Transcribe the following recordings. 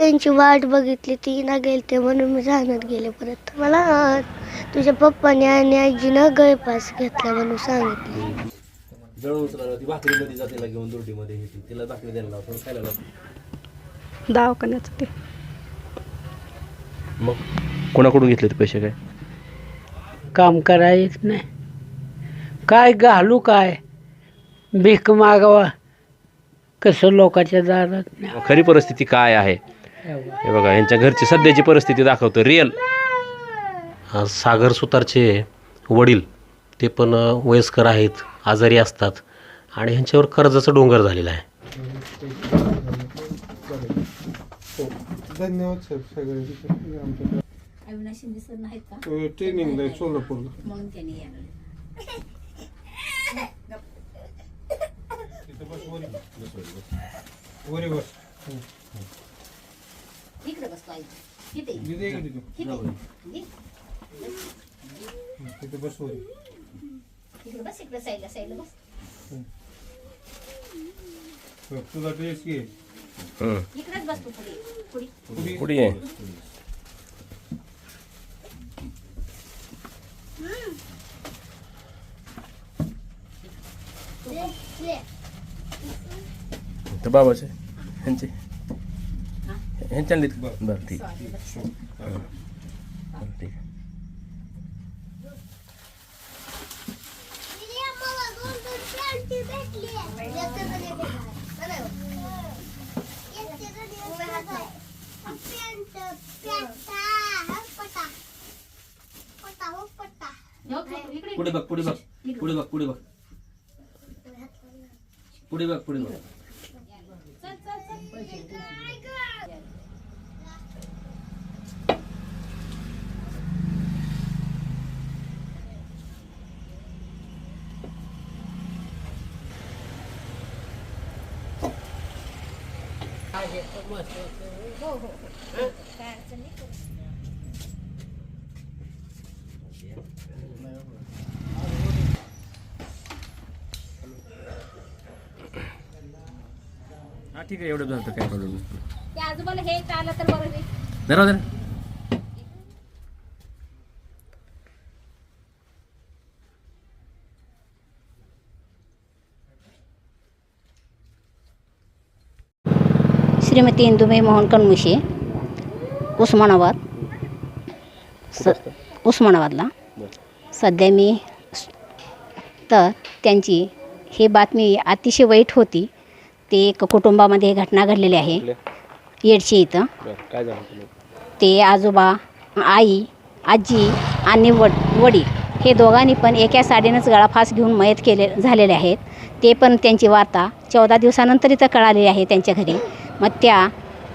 त्यांची वाट बघितली ती ना गेलते म्हणून मी राहण्यात गेले परत. मला तुझ्या पप्पाने आणि आजीनं गळपास घेतला म्हणून सांगितलं. जळून उचलायला ती भाकरीमध्ये जाते तिला घेऊन दुरडीमध्ये हे ती. तिला भाकरी द्यायला लावतो खायला लावतो. दवाखान्याचं ते मग कोणाकडून घेतले ते पैसे काय? काम करायच नाही. काय घालू काय? भीक मागावा. कसं लोकांच्या दारात नाही. खरी परिस्थिती काय आहे? हे बघा यांच्या घरची सध्याची परिस्थिती दाखवतो रिअल सागर सुतारचे वडील ते पण वयस्कर आहेत आजारी असतात आणि ह्यांच्यावर कर्जाचा डोंगर झालेला आहे. धन्यवाद साहेब आमच्या सर ट्रेनिंगला वरी बस. इकडे बसतो आई तिथे तिथे ये की तिथे. तिथे तिथे बस वरी इकडे बस इकडे साईडला साईडला बस. हो, तुझा ड्रेस घे. इकडेच बस तू पुढे. बाबाचे ह्यांचे ह्यांच्या बरं ठीक. आहे. बरं, ठीक. आहे इकडे पुढे बघ पुढे बघ. पुढे बघ पुढे बघ. पुढे बघ पुढे बघ. हा ठीक आहे. एवढं झालं तर काय प्रॉब्लेम नाही. त्या आजोबाला हे आलं तर बरं होईल. जरा जरा श्रीमती इंदुबाई मोहन कणमुशे उस्मानाबाद. स उस्मानाबादला. सध्या मी तर त्यांची ही बातमी अतिशय वाईट होती. ते एक कुटुंबामध्ये घटना घडलेली आहे. येडशी इथं. ते आजोबा आई आजी आणि वड वडील हे दोघांनी पण एका साडीनंच गळाफास घेऊन मयत केले झालेले आहेत. ते पण त्यांची वार्ता चौदा दिवसानंतर इथं कळालेली आहे त्यांच्या घरी. मग त्या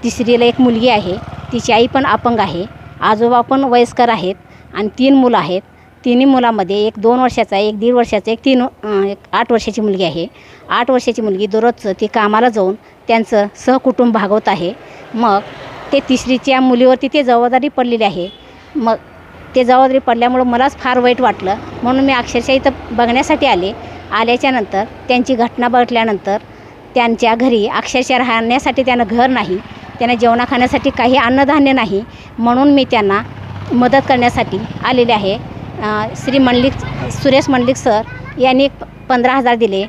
तिसरीला एक मुलगी आहे. तिची आई पण अपंग आहे. आजोबा पण वयस्कर आहेत आणि तीन मुलं आहेत. तिन्ही मुलामध्ये एक दोन वर्षाचा एक दीड वर्षाचा एक तीन एक आठ वर्षाची मुलगी आहे. आठ वर्षाची मुलगी दररोजचं ती कामाला जाऊन त्यांचं सहकुटुंब भागवत आहे. मग ते तिसरीच्या मुलीवरती ते जबाबदारी पडलेली आहे. मग ते जबाबदारी पडल्यामुळं मलाच फार वाईट वाटलं. म्हणून मी अक्षरशः इथं बघण्यासाठी आले. आल्याच्यानंतर त्यांची घटना बघितल्यानंतर त्यांच्या घरी अक्षरशः राहण्यासाठी त्यांना घर नाही त्यांना जेवणा खाण्यासाठी काही अन्नधान्य नाही म्हणून मी त्यांना मदत करण्यासाठी आलेले आहे. श्री मंडलिक सुरेश मंडलिक सर यांनी पंधरा हजार दिले.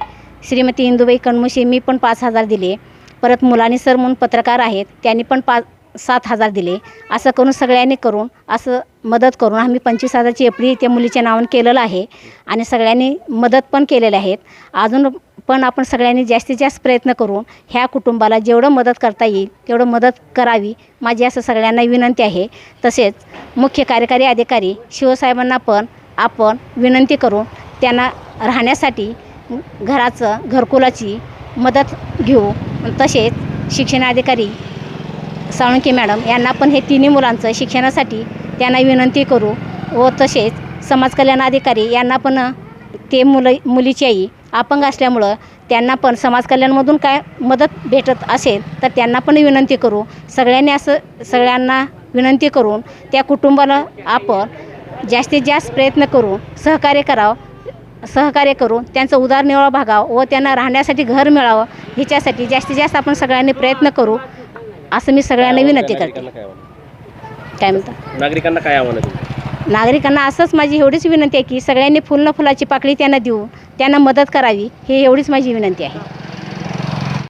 श्रीमती इंदुबाई कणमुशी मी पण पाच हजार दिले. परत मुलानी सर म्हणून पत्रकार आहेत त्यांनी पण पाच सात हजार दिले. असं करून सगळ्यांनी करून असं मदत करून आम्ही पंचवीस हजारची एप्रिल त्या मुलीच्या नावानं केलेलं आहे. आणि सगळ्यांनी मदत पण केलेल्या आहेत. अजून पण आपण सगळ्यांनी जास्तीत जास्त प्रयत्न करून ह्या कुटुंबाला जेवढं मदत करता येईल तेवढं मदत करावी माझी असं सगळ्यांना विनंती आहे. तसेच मुख्य कार्यकारी अधिकारी शिवसाहेबांना पण आपण विनंती करून त्यांना राहण्यासाठी घराचं घरकुलाची मदत घेऊ. तसेच शिक्षणाधिकारी साळुंके मॅडम यांना पण हे तिन्ही मुलांचं शिक्षणासाठी त्यांना विनंती करू व तसेच समाज कल्याण अधिकारी यांना पण ते मुलं मुलीची आई अपंग असल्यामुळं त्यांना पण समाज कल्याणमधून काय मदत भेटत असेल तर त्यांना पण विनंती करू. सगळ्यांनी असं सगळ्यांना विनंती करून त्या कुटुंबाला आपण जास्तीत जास्त प्रयत्न करून सहकार्य करावं सहकार्य करून त्यांचं उदारनिर्वाह भागावं व त्यांना राहण्यासाठी घर मिळावं ह्याच्यासाठी जास्तीत जास्त आपण सगळ्यांनी प्रयत्न करू असं मी सगळ्यांना विनंती करते. काय आव्हान काय म्हणता? नागरिकांना काय आव्हान? नागरिकांना असंच माझी एवढीच विनंती आहे की सगळ्यांनी फुल न फुलाची पाकळी त्यांना देऊ त्यांना मदत करावी ही एवढीच माझी विनंती आहे.